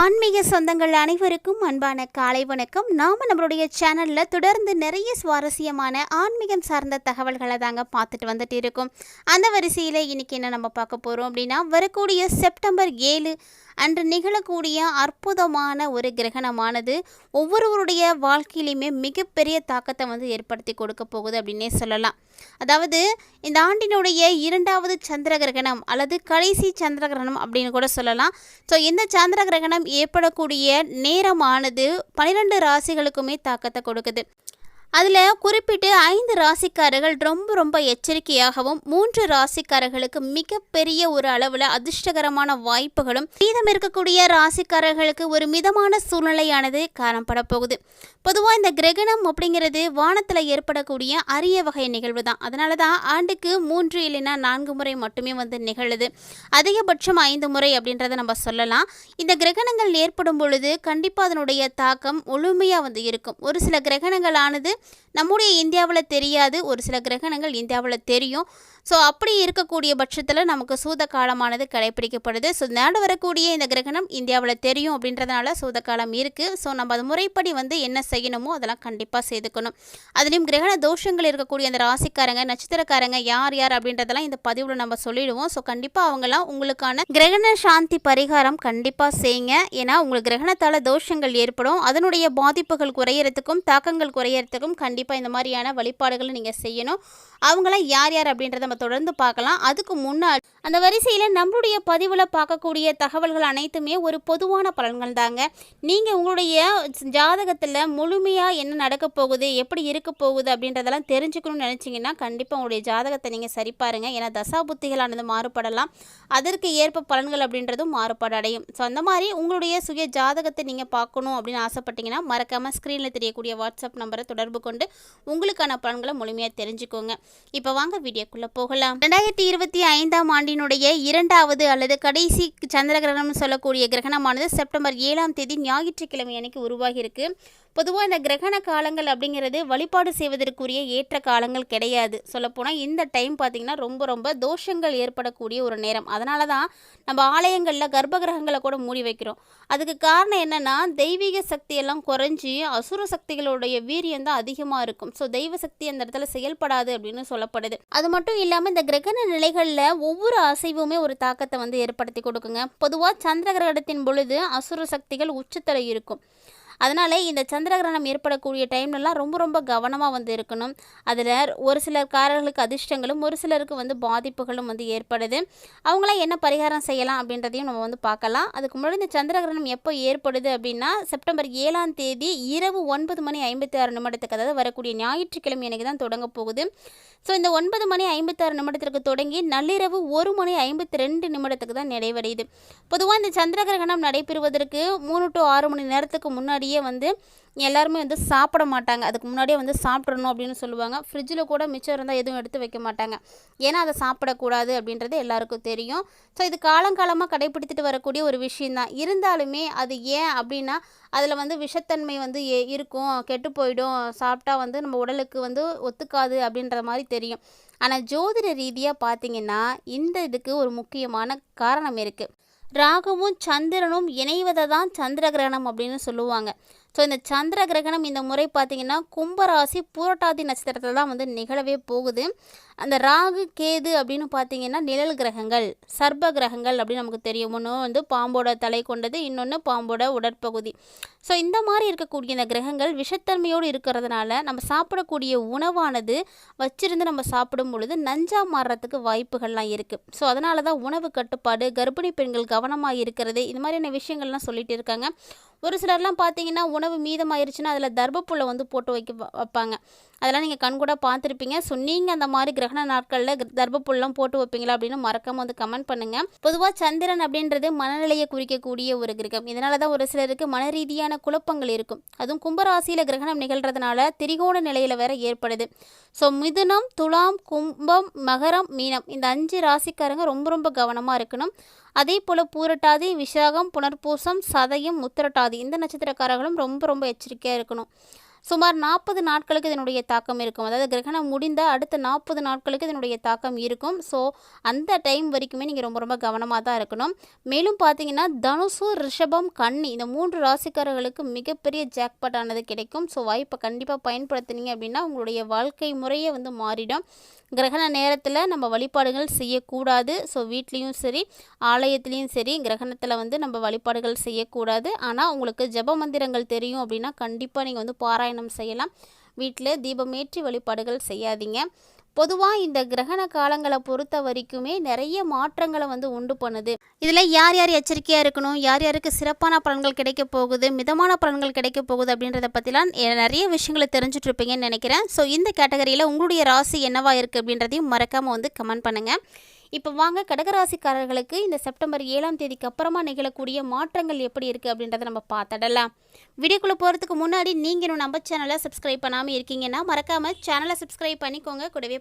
ஆன்மீக சொந்தங்கள் அனைவருக்கும் அன்பான காலை வணக்கம். நாம் நம்மளுடைய சேனலில் தொடர்ந்து நிறைய சுவாரஸ்யமான ஆன்மீகம் சார்ந்த தகவல்களை தாங்க பார்த்துட்டு வந்துட்டு இருக்கோம். அந்த வரிசையில் இன்றைக்கி என்ன நம்ம பார்க்க போகிறோம் அப்படின்னா வரக்கூடிய செப்டம்பர் ஏழு அன்று நிகழக்கூடிய அற்புதமான ஒரு கிரகணமானது ஒவ்வொருவருடைய வாழ்க்கையிலையுமே மிகப்பெரிய தாக்கத்தை வந்து ஏற்படுத்தி கொடுக்க போகுது அப்படின்னே சொல்லலாம். அதாவது இந்த ஆண்டினுடைய இரண்டாவது சந்திர கிரகணம் அல்லது கடைசி சந்திர கிரகணம் அப்படின்னு கூட சொல்லலாம். ஸோ இந்த சந்திர கிரகணம் ஏற்படக்கூடிய நேரமானது பனிரெண்டு ராசிகளுக்குமே தாக்கத்தை கொடுக்குது. அதில் குறிப்பிட்டு ஐந்து ராசிக்காரர்கள் ரொம்ப ரொம்ப எச்சரிக்கையாகவும் மூன்று ராசிக்காரர்களுக்கு மிகப்பெரிய ஒரு அளவில் அதிர்ஷ்டகரமான வாய்ப்புகளும் மீதம் இருக்கக்கூடிய ராசிக்காரர்களுக்கு ஒரு மிதமான சூழ்நிலையானது காணப்பட போகுது. பொதுவாக இந்த கிரகணம் அப்படிங்கிறது வானத்தில் ஏற்படக்கூடிய அரிய வகை நிகழ்வு தான் அதனால தான் ஆண்டுக்கு மூன்று இல்லைன்னா நான்கு முறை மட்டுமே வந்து நிகழுது. அதிகபட்சம் ஐந்து முறை அப்படின்றத நம்ம சொல்லலாம். இந்த கிரகணங்கள் ஏற்படும் பொழுது கண்டிப்பாக அதனுடைய தாக்கம் முழுமையாக வந்து இருக்கும். ஒரு சில கிரகணங்களானது நம்முடைய இந்தியாவில் தெரியாது. ஒரு சில கிரகணங்கள் இந்தியாவில் தெரியும். ஸோ அப்படி இருக்கக்கூடிய பட்சத்தில் நமக்கு சூத காலமானது கடைபிடிக்கப்படுது ஸோ நாடு வரக்கூடிய இந்த கிரகணம் இந்தியாவில் தெரியும் அப்படின்றதுனால சூத காலம் இருக்குது ஸோ நம்ம அது முறைப்படி வந்து என்ன செய்யணுமோ அதெல்லாம் கண்டிப்பாக செய்துக்கணும். அதுலேயும் கிரகண தோஷங்கள் இருக்கக்கூடிய அந்த ராசிக்காரங்க நட்சத்திரக்காரங்க யார் யார் அப்படின்றதெல்லாம் இந்த பதிவில் நம்ம சொல்லிடுவோம். ஸோ கண்டிப்பாக அவங்கெல்லாம் உங்களுக்கான கிரகண சாந்தி பரிகாரம் கண்டிப்பாக செய்யுங்க. ஏன்னா உங்களுக்கு கிரகணத்தால் தோஷங்கள் ஏற்படும். அதனுடைய பாதிப்புகள் குறையிறதுக்கும் தாக்கங்கள் குறையிறதுக்கும் கண்டிப்பாக இந்த மாதிரியான வழிபாடுகளை நீங்கள் செய்யணும். அவங்களாம் யார் யார் அப்படின்றத நம்ம தொடர்ந்து பார்க்கலாம். அதுக்கு முன்னாடி அந்த வரிசையில் நம்மளுடைய பதிவில் பார்க்கக்கூடிய தகவல்கள் அனைத்துமே ஒரு பொதுவான பலன்கள் தாங்க. நீங்கள் உங்களுடைய ஜாதகத்தில் முழுமையாக என்ன நடக்க போகுது எப்படி இருக்க போகுது அப்படின்றதெல்லாம் தெரிஞ்சுக்கணும்னு நினச்சிங்கன்னா கண்டிப்பாக உங்களுடைய ஜாதகத்தை நீங்கள் சரி பாருங்கள் ஏன்னா தசா புத்திகளானது மாறுபடலாம். அதற்கு ஏற்ப பலன்கள் அப்படின்றதும் மாறுபாடு அடையும். ஸோ அந்த மாதிரி உங்களுடைய சுய ஜாதகத்தை நீங்கள் பார்க்கணும் அப்படின்னு ஆசைப்பட்டீங்கன்னா மறக்காமல் ஸ்க்ரீனில் தெரியக்கூடிய வாட்ஸ்அப் நம்பரை தொடர்பு கொண்டு உங்களுக்கான பலன்களை முழுமையாக தெரிஞ்சுக்கோங்க. இப்போ வாங்க வீடியோக்குள்ளே போகலாம். ரெண்டாயிரத்தி இருபத்தி ஐந்தாம் ஆண்டினுடைய இரண்டாவது அல்லது கடைசி சந்திர கிரகணம் சொல்லக்கூடிய கிரகணமானது செப்டம்பர் ஏழாம் தேதி ஞாயிற்றுக்கிழமை அன்னைக்கு உருவாகியிருக்கு. பொதுவாக இந்த கிரகண காலங்கள் அப்படிங்கிறது வழிபாடு செய்வதற்குரிய ஏற்ற காலங்கள் கிடையாது. சொல்லப்போனால் இந்த டைம் பார்த்திங்கன்னா ரொம்ப ரொம்ப தோஷங்கள் ஏற்படக்கூடிய ஒரு நேரம். அதனால தான் நம்ம ஆலயங்களில் கர்ப்ப கிரகங்களை கூட மூடி வைக்கிறோம். அதுக்கு காரணம் என்னென்னா தெய்வீக சக்தி எல்லாம் குறைஞ்சி அசுர சக்திகளுடைய வீரியம் தான் அதிகமாக இருக்கும். ஸோ தெய்வ சக்தி அந்த இடத்துல செயல்படாது அப்படின்னு சொல்லப்படுது. அது மட்டும் இல்லாமல் இந்த கிரகண நிலைகளில் ஒவ்வொரு அசைவுமே ஒரு தாக்கத்தை வந்து ஏற்படுத்தி கொடுக்குங்க. பொதுவாக சந்திர கிரகணத்தின் பொழுது அசுர சக்திகள் உச்சத்தில் இருக்கும். அதனால் இந்த சந்திரகிரகணம் ஏற்படக்கூடிய டைம்லலாம் ரொம்ப ரொம்ப கவனமாக வந்து இருக்கணும். அதில் ஒரு சிலர்காரர்களுக்கு அதிர்ஷ்டங்களும் ஒரு சிலருக்கு வந்து பாதிப்புகளும் வந்து ஏற்படுது. அவங்களாம் என்ன பரிகாரம் செய்யலாம் அப்படின்றதையும் நம்ம வந்து பார்க்கலாம். அதுக்கு முன்னாடி இந்த சந்திரகிரகணம் எப்போ ஏற்படுது அப்படின்னா செப்டம்பர் ஏழாம் தேதி இரவு ஒன்பது மணி ஐம்பத்தி ஆறு நிமிடத்துக்கு அதாவது வரக்கூடிய ஞாயிற்றுக்கிழமை எனக்கு தான் தொடங்க போகுது. ஸோ இந்த ஒன்பது மணி ஐம்பத்தாறு நிமிடத்திற்கு தொடங்கி நள்ளிரவு ஒரு மணி ஐம்பத்தி ரெண்டு நிமிடத்துக்கு தான் நிறைவடையுது. பொதுவாக இந்த சந்திர கிரகணம் நடைபெறுவதற்கு மூணு டு ஆறு மணி நேரத்துக்கு முன்னாடி முன்னாடியே வந்து எல்லாருமே வந்து சாப்பிட மாட்டாங்க. அதுக்கு முன்னாடியே வந்து சாப்பிட்றணும் அப்படின்னு சொல்லுவாங்க. ஃப்ரிட்ஜில் கூட மிச்சம் இருந்தால் எதுவும் எடுத்து வைக்க மாட்டாங்க. ஏன்னா அதை சாப்பிடக்கூடாது அப்படின்றது எல்லாருக்கும் தெரியும். ஸோ இது காலங்காலமாக கடைபிடித்துட்டு வரக்கூடிய ஒரு விஷயந்தான் இருந்தாலுமே அது ஏன் அப்படின்னா அதில் வந்து விஷத்தன்மை வந்து ஏ- இருக்கும். கெட்டு போயிடும். சாப்பிட்டா வந்து நம்ம உடலுக்கு வந்து ஒத்துக்காது அப்படின்ற மாதிரி தெரியும். ஆனால் ஜோதிட ரீதியாக பார்த்தீங்கன்னா இந்த இதுக்கு ஒரு முக்கியமான காரணம் இருக்குது ராகுவும் சந்திரனும் இணைவதை தான் சந்திர கிரகணம் அப்படின்னு சொல்லுவாங்க. ஸோ இந்த சந்திர கிரகணம் இந்த முறை பார்த்திங்கன்னா கும்பராசி பூரட்டாதி நட்சத்திரத்தில் தான் வந்து நிகழவே போகுது. அந்த ராகு கேது அப்படின்னு பார்த்தீங்கன்னா நிழல் கிரகங்கள் சர்ப்ப கிரகங்கள் அப்படின்னு நமக்கு தெரியும். ஒன்று வந்து பாம்போட தலை கொண்டது இன்னொன்று பாம்போட உடற்பகுதி. ஸோ இந்த மாதிரி இருக்கக்கூடிய இந்த கிரகங்கள் விஷத்தன்மையோடு இருக்கிறதுனால நம்ம சாப்பிடக்கூடிய உணவானது வச்சிருந்து நம்ம சாப்பிடும் பொழுது நஞ்சா மாறுறதுக்கு வாய்ப்புகள்லாம் இருக்குது ஸோ அதனால தான் உணவு கட்டுப்பாடு கர்ப்பிணி பெண்கள் கவனமாக இருக்கிறது இது மாதிரியான விஷயங்கள்லாம் சொல்லிகிட்டு இருக்காங்க. ஒரு சிலர்லாம் பார்த்தீங்கன்னா உணவு மீதமாயிருச்சுன்னா அதில் தர்பப்புல்லை வந்து போட்டு வைக்க வைப்பாங்க. அதெல்லாம் நீங்கள் கண்கூட பார்த்துருப்பீங்க. ஸோ நீங்கள் அந்த மாதிரி கிரகண நாட்களில் தர்பப்புல்லாம் போட்டு வைப்பீங்களா அப்படின்னு மறக்காம வந்து கமெண்ட் பண்ணுங்கள் பொதுவாக சந்திரன் அப்படின்றது மனநிலையை குறிக்கக்கூடிய ஒரு கிரகம். இதனால தான் ஒரு சிலருக்கு மன ரீதியான குழப்பங்கள் இருக்கும். அதுவும் கும்பராசியில் கிரகணம் நிகழ்கிறதுனால திரிகோண நிலையில் வேற ஏற்படுது. ஸோ மிதுனம் துலாம் கும்பம் மகரம் மீனம் இந்த அஞ்சு ராசிக்காரங்க ரொம்ப ரொம்ப கவனமாக இருக்கணும். அதே போல் பூரட்டாதி விசாகம் புனர்பூசம் சதயம் உத்திரட்டாதி இந்த நட்சத்திரக்காரர்களும் ரொம்ப ரொம்ப எச்சரிக்கையாக இருக்கணும். சுமார் நாற்பது நாட்களுக்கு இதனுடைய தாக்கம் இருக்கும். அதாவது கிரகணம் முடிந்த அடுத்த நாற்பது நாட்களுக்கு இதனுடைய தாக்கம் இருக்கும். ஸோ அந்த டைம் வரைக்குமே நீங்கள் ரொம்ப ரொம்ப கவனமாக தான் இருக்கணும். மேலும் பார்த்தீங்கன்னா தனுசு ரிஷபம் கன்னி இந்த மூன்று ராசிக்காரர்களுக்கு மிகப்பெரிய ஜாக்பாட் ஆனது கிடைக்கும். ஸோ வாய்ப்பை கண்டிப்பாக பயன்படுத்தினீங்க அப்படின்னா உங்களுடைய வாழ்க்கை முறையே வந்து மாறிடும். கிரகண நேரத்தில் நம்ம வழிபாடுகள் செய்யக்கூடாது. ஸோ வீட்லேயும் சரி ஆலயத்துலேயும் சரி கிரகணத்தில் வந்து நம்ம வழிபாடுகள் செய்யக்கூடாது. ஆனால் உங்களுக்கு ஜப மந்திரங்கள் தெரியும் அப்படின்னா கண்டிப்பாக நீங்கள் வந்து பாராயணம் செய்யலாம். வீட்டில் தீபமேற்றி வழிபாடுகள் செய்யாதீங்க. பொதுவாக இந்த கிரகண காலங்களை பொறுத்த வரைக்குமே நிறைய மாற்றங்களை வந்து உண்டு பண்ணுது. இதில் யார் யார் எச்சரிக்கையாக இருக்கணும்? யார் யாருக்கு சிறப்பான பலன்கள் கிடைக்க போகுது? மிதமான பலன்கள் கிடைக்க போகுது அப்படின்றத பற்றிலாம் நிறைய விஷயங்களை தெரிஞ்சிட்ருப்பீங்கன்னு நினைக்கிறேன். ஸோ இந்த கேட்டகரியில் உங்களுடைய ராசி என்னவா இருக்குது அப்படின்றதையும் மறக்காமல் வந்து கமெண்ட் பண்ணுங்கள் இப்போ வாங்க கடகராசிக்காரர்களுக்கு இந்த செப்டம்பர் ஏழாம் தேதிக்கு அப்புறமா நிகழக்கூடிய மாற்றங்கள் எப்படி இருக்குது அப்படின்றத நம்ம பார்த்துடலாம். வீடியோக்குள்ளே போகிறதுக்கு முன்னாடி நீங்கள் நம்ம சேனலை சப்ஸ்கிரைப் பண்ணாமல் இருக்கீங்கன்னா மறக்காமல் சேனலை சப்ஸ்கிரைப் பண்ணிக்கோங்க. கூடவே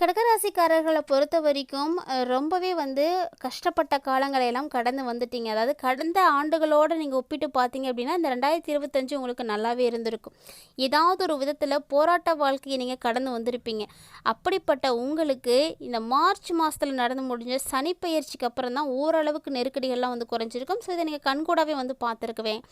கடகராசிக்காரர்களை பொறுத்த வரைக்கும் ரொம்பவே வந்து கஷ்டப்பட்ட காலங்களை எல்லாம் கடந்து வந்துட்டீங்க. அதாவது கடந்த ஆண்டுகளோடு நீங்கள் ஒப்பிட்டு பார்த்தீங்க அப்படின்னா இந்த ரெண்டாயிரத்தி இருபத்தஞ்சு உங்களுக்கு நல்லாவே இருந்திருக்கும். ஏதாவது ஒரு விதத்தில் போராட்ட வாழ்க்கையை நீங்கள் கடந்து வந்திருப்பீங்க. அப்படிப்பட்ட உங்களுக்கு இந்த மார்ச் மாதத்தில் நடந்து முடிஞ்ச சனிப்பயிற்சிக்கு அப்புறம் தான் ஓரளவுக்கு நெருக்கடிகள்லாம் வந்து குறைஞ்சிருக்கும். ஸோ இதை நீங்கள் கண்கூடாவே வந்து பார்த்துருக்குவேன்.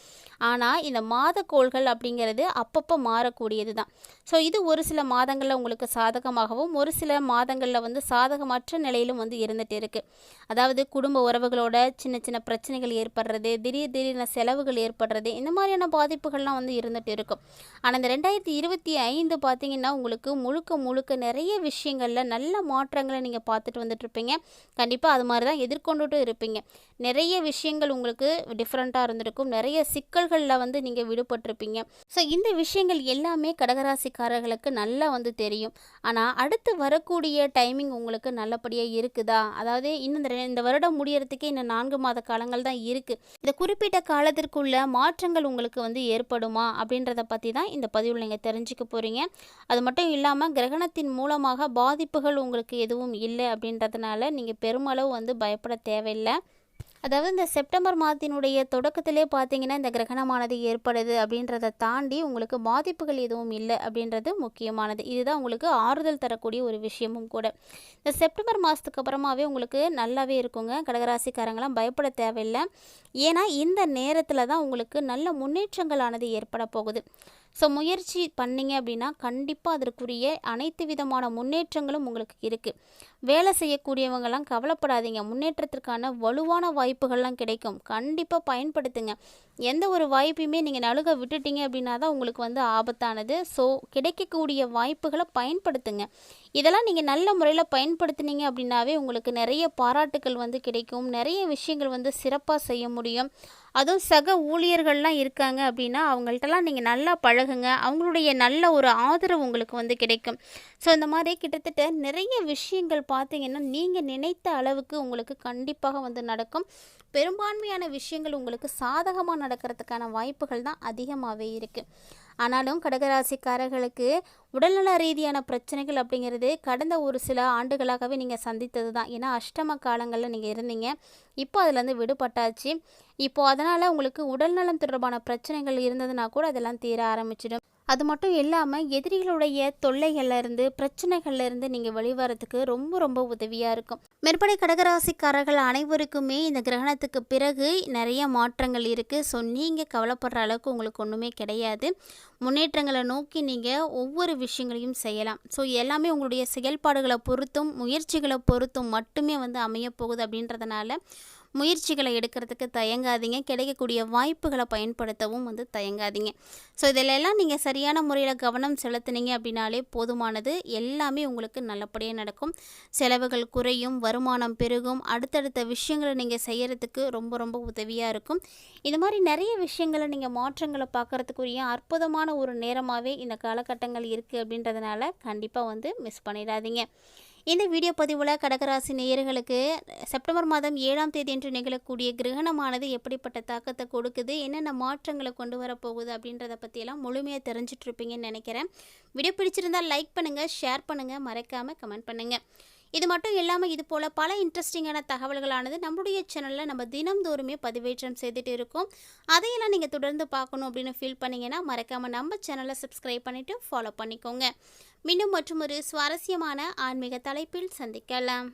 ஆனால் இந்த மாத கோள்கள் அப்படிங்கிறது அப்பப்போ மாறக்கூடியது தான் ஸோ இது ஒரு சில மாதங்களில் உங்களுக்கு சாதகமாகவும் ஒரு சில மாதங்களில் வந்து சாதகமற்ற நிலையிலும் வந்து இருந்துகிட்டு இருக்கு. அதாவது குடும்ப உறவுகளோட சின்ன சின்ன பிரச்சனைகள் ஏற்படுறது திடீர் திடீர்னு செலவுகள் ஏற்படுறது இந்த மாதிரியான பாதிப்புகள்லாம் வந்து இருந்துகிட்டு இருக்கும். ஆனால் இந்த ரெண்டாயிரத்தி இருபத்தி ஐந்து பார்த்தீங்கன்னா உங்களுக்கு முழுக்க முழுக்க நிறைய விஷயங்களில் நல்ல மாற்றங்களை நீங்கள் பார்த்துட்டு வந்துட்டு இருப்பீங்க. கண்டிப்பாக அது மாதிரி தான் எதிர்கொண்டுட்டு இருப்பீங்க. நிறைய விஷயங்கள் உங்களுக்கு டிஃப்ரெண்ட்டாக இருந்திருக்கும். நிறைய சிக்கல்களில் வந்து நீங்கள் விடுபட்டிருப்பீங்க. ஸோ இந்த விஷயங்கள் எல்லாமே கடகராசிக்காரர்களுக்கு நல்லா வந்து தெரியும். ஆனால் அடுத்து வர வரக்கூடிய டைமிங் உங்களுக்கு நல்லபடியாக இருக்குதா? அதாவது இன்னும் இந்த ரெ- இந்த வருடம் முடியறதுக்கே இன்னும் நான்கு மாத காலங்கள் தான் இருக்குது இந்த குறிப்பிட்ட காலத்திற்குள்ள மாற்றங்கள் உங்களுக்கு வந்து ஏற்படுமா? அப்படின்றத பற்றி தான் இந்த பதிவில் நீங்கள் தெரிஞ்சுக்க போகிறீங்க அது மட்டும் இல்லாமல் கிரகணத்தின் மூலமாக பாதிப்புகள் உங்களுக்கு எதுவும் இல்லை அப்படின்றதுனால நீங்கள் பெருமளவு வந்து பயப்பட தேவையில்லை. அதாவது இந்த செப்டம்பர் மாதத்தினுடைய தொடக்கத்திலே பார்த்தீங்கன்னா இந்த கிரகணமானது ஏற்படுது அப்படின்றத தாண்டி உங்களுக்கு பாதிப்புகள் எதுவும் இல்லை அப்படின்றது முக்கியமானது. இதுதான் உங்களுக்கு ஆறுதல் தரக்கூடிய ஒரு விஷயமும் கூட. இந்த செப்டம்பர் மாதத்துக்கு அப்புறமாவே உங்களுக்கு நல்லாவே இருக்குங்க. கடகராசிக்காரங்களாம் பயப்பட தேவையில்லை. ஏன்னா இந்த நேரத்தில் தான் உங்களுக்கு நல்ல முன்னேற்றங்களானது ஏற்பட போகுது. ஸோ முயற்சி பண்ணீங்க அப்படின்னா கண்டிப்பாக அதற்குரிய அனைத்து விதமான முன்னேற்றங்களும் உங்களுக்கு இருக்குது வேலை செய்யக்கூடியவங்கெல்லாம் கவலைப்படாதீங்க. முன்னேற்றத்திற்கான வலுவான வாய்ப்புகள்லாம் கிடைக்கும். கண்டிப்பாக பயன்படுத்துங்க. எந்த ஒரு வாய்ப்பையுமே நீங்கள் நழுக விட்டுட்டீங்க அப்படின்னா தான் உங்களுக்கு வந்து ஆபத்தானது. ஸோ கிடைக்கக்கூடிய வாய்ப்புகளை பயன்படுத்துங்க. இதெல்லாம் நீங்கள் நல்ல முறையில் பயன்படுத்துனீங்க அப்படின்னாவே உங்களுக்கு நிறைய பாராட்டுக்கள் வந்து கிடைக்கும். நிறைய விஷயங்கள் வந்து சிறப்பாக செய்ய முடியும். அதுவும் சக ஊழியர்கள்லாம் இருக்காங்க அப்படின்னா அவங்கள்ட்டலாம் நீங்கள் நல்லா பழகுங்க. அவங்களுடைய நல்ல ஒரு ஆதரவு உங்களுக்கு வந்து கிடைக்கும். ஸோ இந்த மாதிரி கிட்டத்தட்ட நிறைய விஷயங்கள் பார்த்தீங்கன்னா நீங்கள் நினைத்த அளவுக்கு உங்களுக்கு கண்டிப்பாக வந்து நடக்கும். பெரும்பான்மையான விஷயங்கள் உங்களுக்கு சாதகமாக நடக்கிறதுக்கான வாய்ப்புகள் தான் அதிகமாகவே இருக்குது ஆனாலும் கடகராசிக்காரர்களுக்கு உடல்நல ரீதியான பிரச்சனைகள் அப்படிங்கிறது கடந்த ஒரு சில ஆண்டுகளாகவே நீங்கள் சந்தித்தது தான். ஏன்னா அஷ்டம காலங்களில் நீங்கள் இருந்தீங்க. இப்போ அதுலேருந்து விடுபட்டாச்சு. இப்போது அதனால் உங்களுக்கு உடல்நலம் தொடர்பான பிரச்சனைகள் இருந்ததுன்னா கூட அதெல்லாம் தீர ஆரம்பிச்சிடும். அது மட்டும் இல்லாமல் எதிரிகளுடைய தொல்லைகள்லேருந்து பிரச்சனைகள்லேருந்து நீங்கள் வெளிவரத்துக்கு ரொம்ப ரொம்ப உதவியாக இருக்கும். மேற்படி கடகராசிக்காரர்கள் அனைவருக்குமே இந்த கிரகணத்துக்கு பிறகு நிறைய மாற்றங்கள் இருக்குது ஸோ நீங்கள் கவலைப்படுற அளவுக்கு உங்களுக்கு ஒன்றுமே கிடையாது. முன்னேற்றங்களை நோக்கி நீங்கள் ஒவ்வொரு விஷயங்களையும் செய்யலாம். ஸோ எல்லாமே உங்களுடைய செயல்பாடுகளை பொறுத்தும் முயற்சிகளை பொறுத்தும் மட்டுமே வந்து அமையப்போகுது அப்படின்றதுனால முயற்சிகளை எடுக்கிறதுக்கு தயங்காதீங்க. கிடைக்கக்கூடிய வாய்ப்புகளை பயன்படுத்தவும் வந்து தயங்காதீங்க. ஸோ இதிலெல்லாம் நீங்கள் சரியான முறையில் கவனம் செலுத்துனீங்க அப்படின்னாலே போதுமானது. எல்லாமே உங்களுக்கு நல்லபடியாக நடக்கும். செலவுகள் குறையும் வருமானம் பெருகும். அடுத்தடுத்த விஷயங்களை நீங்கள் செய்கிறதுக்கு ரொம்ப ரொம்ப உதவியாக இருக்கும். இந்த மாதிரி நிறைய விஷயங்களை நீங்கள் மாற்றங்களை பார்க்கறதுக்குரிய அற்புதமான ஒரு நேரமாகவே இந்த காலகட்டங்கள் இருக்குது அப்படின்றதுனால கண்டிப்பாக வந்து மிஸ் பண்ணிடாதீங்க. இந்த வீடியோ பதிவில் கடகராசி நேயர்களுக்கு செப்டம்பர் மாதம் ஏழாம் தேதி என்று நிகழக்கூடிய கிரகணமானது எப்படிப்பட்ட தாக்கத்தை கொடுக்குது? என்னென்ன மாற்றங்களை கொண்டு வரப்போகுது அப்படின்றத பற்றியெல்லாம் முழுமையாக தெரிஞ்சிட்டு இருப்பீங்கன்னு நினைக்கிறேன். வீடியோ பிடிச்சிருந்தால் லைக் பண்ணுங்கள் ஷேர் பண்ணுங்கள் மறக்காமல் கமெண்ட் பண்ணுங்கள் இது மட்டும் இல்லாமல் இது போல் பல இன்ட்ரெஸ்டிங்கான தகவல்களானது நம்முடைய சேனலில் நம்ம தினம்தோறுமே பதிவேற்றம் செய்துட்டு இருக்கோம். அதையெல்லாம் நீங்கள் தொடர்ந்து பார்க்கணும் அப்படின்னு ஃபீல் பண்ணிங்கன்னா மறக்காமல் நம்ம சேனலை சப்ஸ்கிரைப் பண்ணிவிட்டு ஃபாலோ பண்ணிக்கோங்க. மீண்டும் மற்றும் ஒரு சுவாரஸ்யமான ஆன்மீக தலைப்பில் சந்திக்கலாம்.